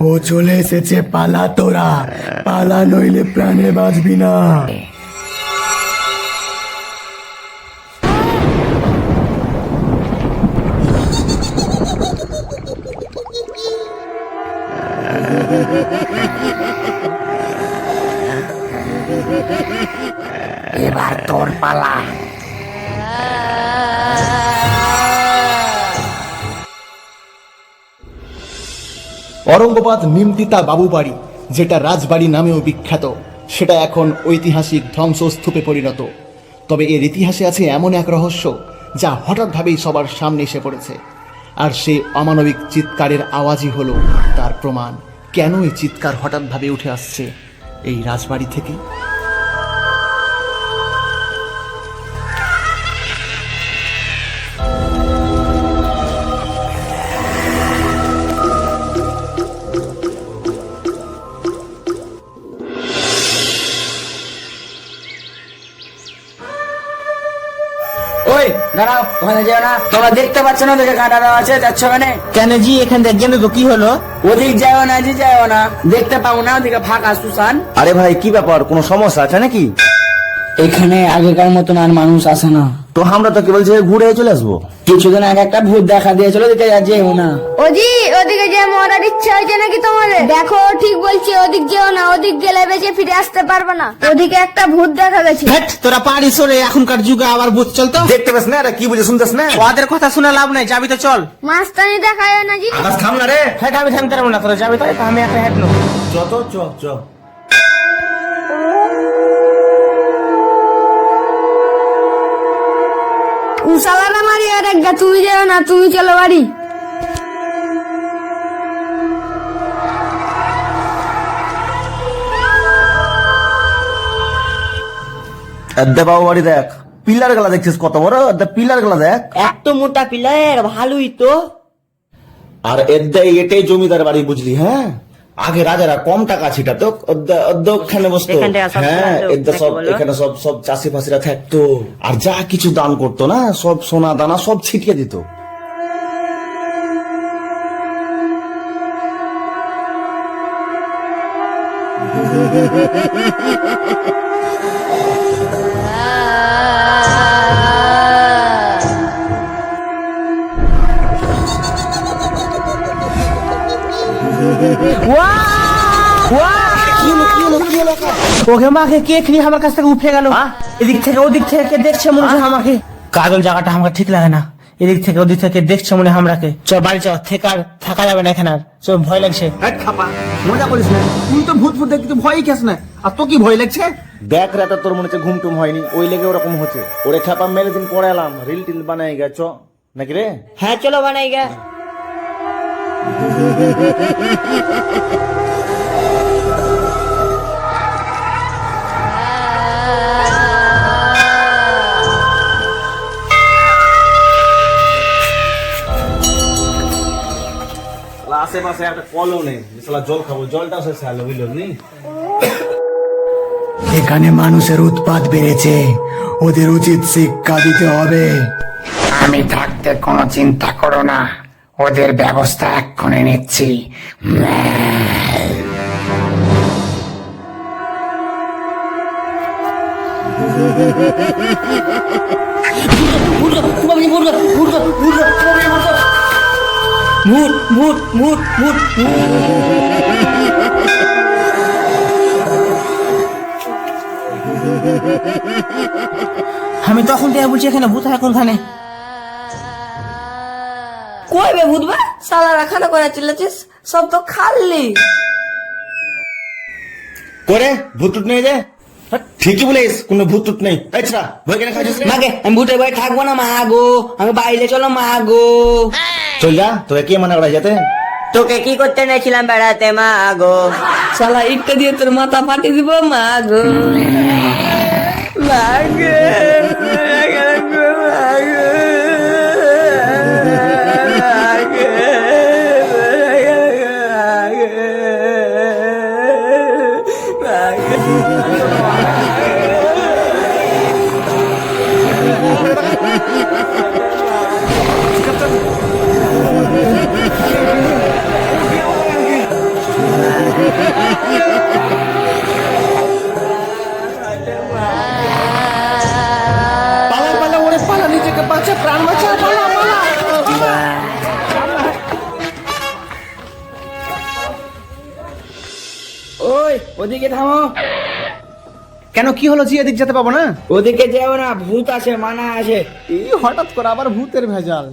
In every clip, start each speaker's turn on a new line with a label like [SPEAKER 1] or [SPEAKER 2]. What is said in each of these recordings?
[SPEAKER 1] ও চলে এসেছে পালা তোরা। পালা নইলে প্রাণে বাঁচবি না।
[SPEAKER 2] এবার তোর পালা।
[SPEAKER 3] অরঙ্গপাত নিমতিতা বাবুবাড়ি, যেটা রাজবাড়ি নামেও বিখ্যাত, সেটা এখন ঐতিহাসিক ধ্বংসস্তূপে পরিণত। তবে এর ইতিহাসে আছে এমন এক রহস্য, যা হঠাৎভাবেই সবার সামনে এসে পড়েছে। আর সেই অমানবিক চিৎকারের আওয়াজই হলো তার প্রমাণ। কেন এই চিৎকার হঠাৎভাবে উঠে আসছে এই রাজবাড়ি থেকে?
[SPEAKER 4] দাঁড়াও ওখানে যেও না। তোমরা দেখতে পাচ্ছ না দেখে কাঁটা দেওয়া আছে যাচ্ছ ওখানে?
[SPEAKER 5] কেন জি এখান থেকে গেলে তো কি হলো?
[SPEAKER 4] ওদিক যাও না জি যাও না। দেখতে পাও না ওদিকে ফাঁকা সুসান
[SPEAKER 5] আরে ভাই কি ব্যাপার? কোনো সমস্যা আছে নাকি?
[SPEAKER 4] এখানে আগেকার মতন আর মানুষ আসে না।
[SPEAKER 5] তো আমরা তো কি বলছি ঘুরে চলে আসব।
[SPEAKER 4] কিছুদিন আগে একটা ভূত দেখা দিয়েছিল ওদিকে যেও না।
[SPEAKER 6] ওজি ওদিকে যে মরার ইচ্ছা হয়েছে নাকি তোমাদের? দেখো ঠিক বলছি ওদিক যেও না ওদিক গেলে বেঁচে ফিরে আসতে পারবে না। ওদিকে একটা ভূত দেখা গেছে।
[SPEAKER 5] তোরা পারিস রে এখনকার যুগে আবার বুঝ চলতো
[SPEAKER 7] দেখতে পাস না এটা কি বুঝে শুনতেস না?
[SPEAKER 5] ওদের কথা শুনে লাভ নাই যাবি তো চল।
[SPEAKER 6] মাস্তানি দেখা যায় না জি
[SPEAKER 7] আকাশ থাম না রে।
[SPEAKER 5] হ্যাঁ আমি থামতে পারব না তোরা যাবি তাই তো আমি একটা হেঁট নেব।
[SPEAKER 7] যত চ চ।
[SPEAKER 6] উসালারা মারি আর একটা তুমি যেও না তুমি চলো বাড়ি।
[SPEAKER 7] বাবু বাড়ি দেখ পিলারগুলা দেখছিস কত বড়? পিলারগুলা দেখ।
[SPEAKER 5] এত মোটা পিলার ভালোই তো।
[SPEAKER 7] আর এদ্দা এটাই জমিদার বাড়ি বুঝলি হ্যাঁ? আগে রাজারা কম টাকা ছিল তো অদ্দা- অদ্দা বসতো হ্যাঁ সব এখানে সব সব চাষি ফাষিরা থাকতো। আর যা কিছু দান করতো না সব সোনা দানা সব ছিটিয়ে দিত।
[SPEAKER 5] ওকে মাকে কে খেলি আমার কাছ থেকে উঠে গেল? এদিক থেকে ওদিক থেকে কে দেখছে মনে হয় আমাকে। কাজল জায়গাটা আমাকে ঠিক লাগে না। এদিক থেকে ওদিক থেকে দেখছে মনে হয় আমরাকে। চ বাড়ি চ থেকে আর থাকা যাবে না এখানে আর। চ ভয় লাগছে।
[SPEAKER 7] মজা করিস না। তুই তো ভূত ভূত দেখতে ভয়ই খাস না। আর তো কি ভয় লাগছে? দেখ রাতে তোর মনে হচ্ছে ঘুম টুম হয়নি। ওই লেগে ওরকম হচ্ছে। ওরে খেপা মেরে দিন পরে এলাম। রিল টিল বানাই গেছ নাকি রে?
[SPEAKER 5] হ্যাঁ চলো বানাই গা।
[SPEAKER 7] আশেপাশে একটা কলও নেই। সালা জল খাব জলটা শেষ হলো বুঝলি
[SPEAKER 1] এখানে মানুষের উৎপাত বেড়েছে। ওদের উচিত শিক্ষা দিতে হবে।
[SPEAKER 2] আমি থাকতে কোনো চিন্তা করো না। ওদের ব্যবস্থা এক্ষণে নিচ্ছি।
[SPEAKER 5] আমি তখন থেকে বলছি এখানে ভূত এখন কোনখানে?
[SPEAKER 8] কই বে ভূত বা সালারা খানা করে চিল্লাছিস সব তো খাল্লি
[SPEAKER 7] করে ভূত টুট নেই রে হ্যাঁ, ঠিকই বলিস কোনো ভূত টুট নেই। আচ্ছা ভয় কেন খাইছিস? রে?
[SPEAKER 4] মাকে আমি ভূতের বাড়ি থাকব না মা গো আমি বাইরে চলো মা গো
[SPEAKER 7] চল যা তোকে কে মানা করা যেতে?
[SPEAKER 5] তোকে কি করতে নেছিলাম বেড়াতে মা গো
[SPEAKER 8] শালা ইটটা দিয়ে তোর মাথা ফাটিয়ে দিব মা গো মা গো,
[SPEAKER 4] ওদিকে থামো।
[SPEAKER 3] কেন কি হলো? জি এদিক যেতে পাবো না?
[SPEAKER 4] ওদিকে যেও না ভূত আছে মানা আছে
[SPEAKER 3] এই হঠাৎ করে আবার ভূতের ভেজাল।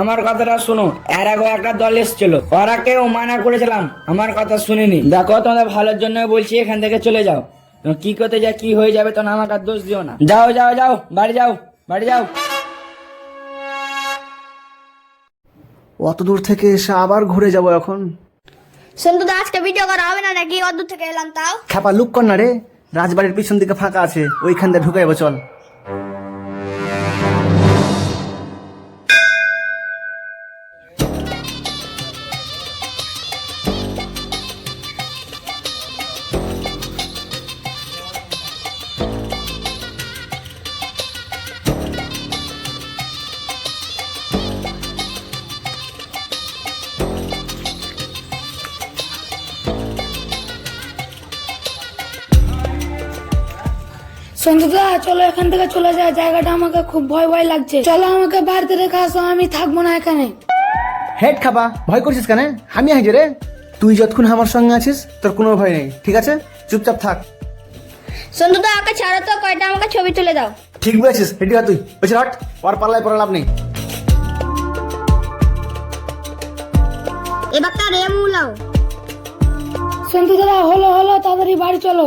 [SPEAKER 4] আমার কথাটা শোনো এর আগে একটা দল এসেছিল ওরা কেউ মানা করেছিলাম আমার কথা শুনিনি। দেখো তোমাদের ভালোর জন্য বলছি এখান থেকে চলে যাও। কি করতে যা কি হয়ে যাবে তখন আমাকে আর দোষ দিও না। যাও যাও যাও বাড়ি যাও বাড়ি যাও।
[SPEAKER 3] অত দূর থেকে এসে আবার ঘুরে যাব এখন?
[SPEAKER 6] সন্তুদা আজকে ভিডিও করা হবে না নাকি? অদ্ভুত থেকে এলাম তাও।
[SPEAKER 3] খাপা, লুক কর না রে। রাজবাড়ির পিছন দিকে ফাঁকা আছে, ওইখান দিয়ে ঢুকাইব, চল।
[SPEAKER 9] সঞ্জিতা চলো এখান থেকে চলে যায় জায়গাটা আমাকে খুব ভয় ভয় লাগছে। চলো আমাকে বাড়িতে রেখে আসো আমি থাকব না এখানে।
[SPEAKER 3] হেড খাবা ভয় করছিস কেন? আমি আছি রে। তুই যতক্ষণ আমার সঙ্গে আছিস তোর কোনো ভয় নেই ঠিক আছে? চুপচাপ থাক।
[SPEAKER 6] সন্তুদা আমাকে ছাড়ো তো কয়টা আমাকে ছবি তুলে দাও।
[SPEAKER 3] ঠিক বলেছিস রেডি হ তুই। বলছি হট পর পাল্লায় পরে লাভ নেই।
[SPEAKER 6] এবার তার এ মুলাও
[SPEAKER 9] সঞ্জিতা হলো হলো তাড়াতাড়ি বাড়ি চলো।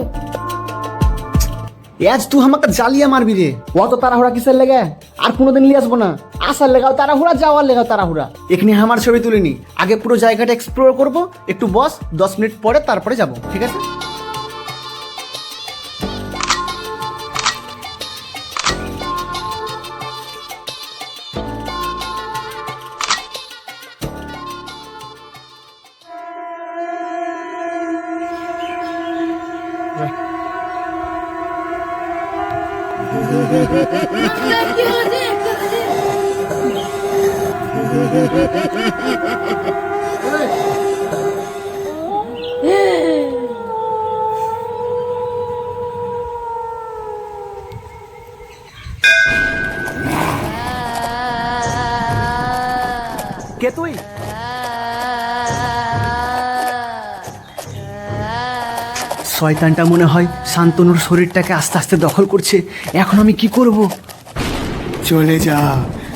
[SPEAKER 3] আজ তুই আমাকে জ্বালিয়ে মারবি রে। অত তাড়াহুড়া কিসের লেগে? আর কোনোদিন নিয়ে আসব না। আসার লেগাও তাড়াহুড়া, যাওয়ার লেগাও তাড়াহুড়া। এখানে আমার ছবি তুলিনি। আগে পুরো জায়গাটা এক্সপ্লোর করব। একটু বস, দশ মিনিট পরে তারপরে যাব। ঠিক আছে? কে তুই শয়তানটা মনে হয় শান্তনুর শরীরটাকে আস্তে আস্তে দখল করছে। এখন আমি কি করব?
[SPEAKER 1] চলে যা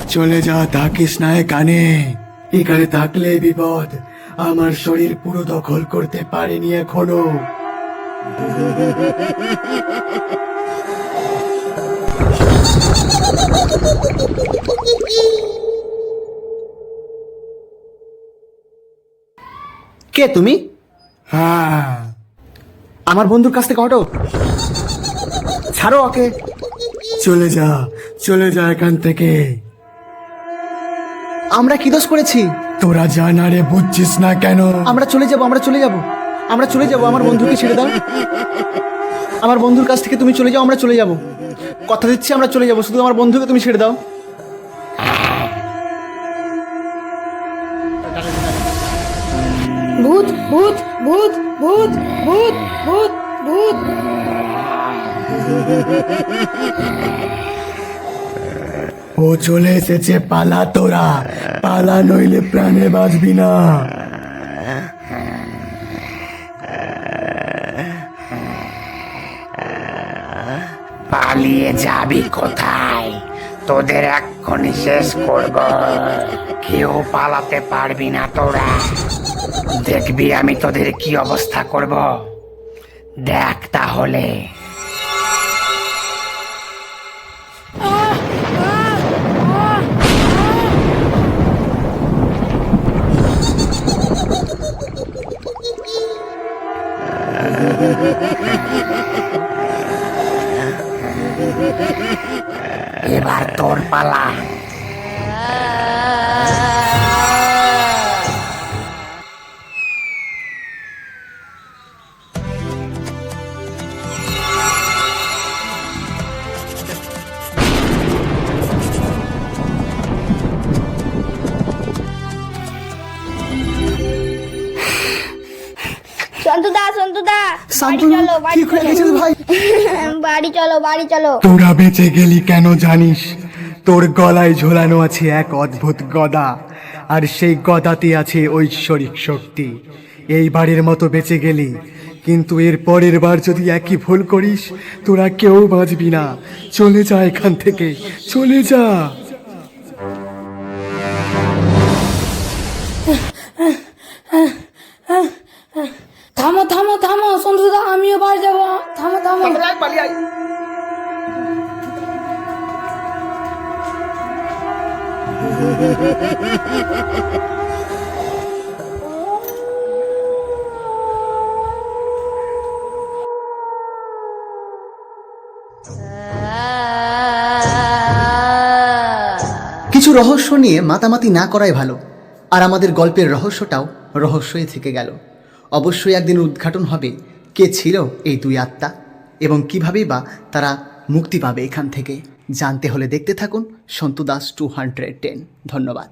[SPEAKER 1] চলে যা থাকিস না কানে এখানে থাকলে বিপদ। আমার শরীর পুরো দখল করতে পারেনি এখনও।
[SPEAKER 3] কে তুমি?
[SPEAKER 1] হ্যাঁ।
[SPEAKER 3] আমার বন্ধুর কাছ থেকে হটো ছাড়ো ওকে।
[SPEAKER 1] চলে যা চলে যা এখান থেকে।
[SPEAKER 3] আমরা কি দোষ করেছি?
[SPEAKER 1] তোরা জানা রে বুঝছিস না কেন?
[SPEAKER 3] আমরা চলে যাব আমরা চলে যাব। আমরা চলে যাব আমার বন্ধুকে ছেড়ে দাও। আমার বন্ধুর কাছ থেকে তুমি চলে যাও আমরা চলে যাব। কথা দিচ্ছি আমরা চলে যাব শুধু আমার বন্ধুকে তুমি ছেড়ে দাও।
[SPEAKER 9] ভূত ভূত ভূত। ভূত ভূত ভূত ভূত।
[SPEAKER 1] ও চলে এসেছে পালা তোরা। পালা নইলে প্রাণে বাঁচবি না।
[SPEAKER 2] পালিয়ে যাবি কোথায়? তোদের এক্ষুনি শেষ করব। কেউ পালাতে পারবি না তোরা। দেখবি আমি তোদের কি অবস্থা করব। দেখ তাহলে। এবার তোর পালা।
[SPEAKER 6] সন্তুদা সন্তুদা বাড়ি চলো বাড়ি চলো। বাড়ি চলো বাড়ি চলো।
[SPEAKER 1] তোরা বেঁচে গেলি কেন জানিস? তোর গলায় ঝোলানো আছে এক অদ্ভুত গদা আর সেই গদাতে আছে ঐশ্বরিক শক্তি। এই বাড়ির মতো বেঁচে গেলি কিন্তু এর পরের বার যদি একই ভুল করিস তোরা কেউ বাঁচবি না। চলে যা এখান থেকে চলে যা।
[SPEAKER 9] থামো থামো থামো সন্তুদা আমিও বাড়ি যাব। থামো থামো।
[SPEAKER 3] কিছু রহস্য নিয়ে মাতামাতি না করাই ভালো। আর আমাদের গল্পের রহস্যটাও রহস্যই থেকে গেল। অবশ্যই একদিন উদ্ঘাটন হবে কে ছিল এই দুই আত্মা এবং কিভাবেই বা তারা মুক্তি পাবে এখান থেকে। জানতে হলে দেখতে থাকুন Santu Das two hundred ten ধন্যবাদ।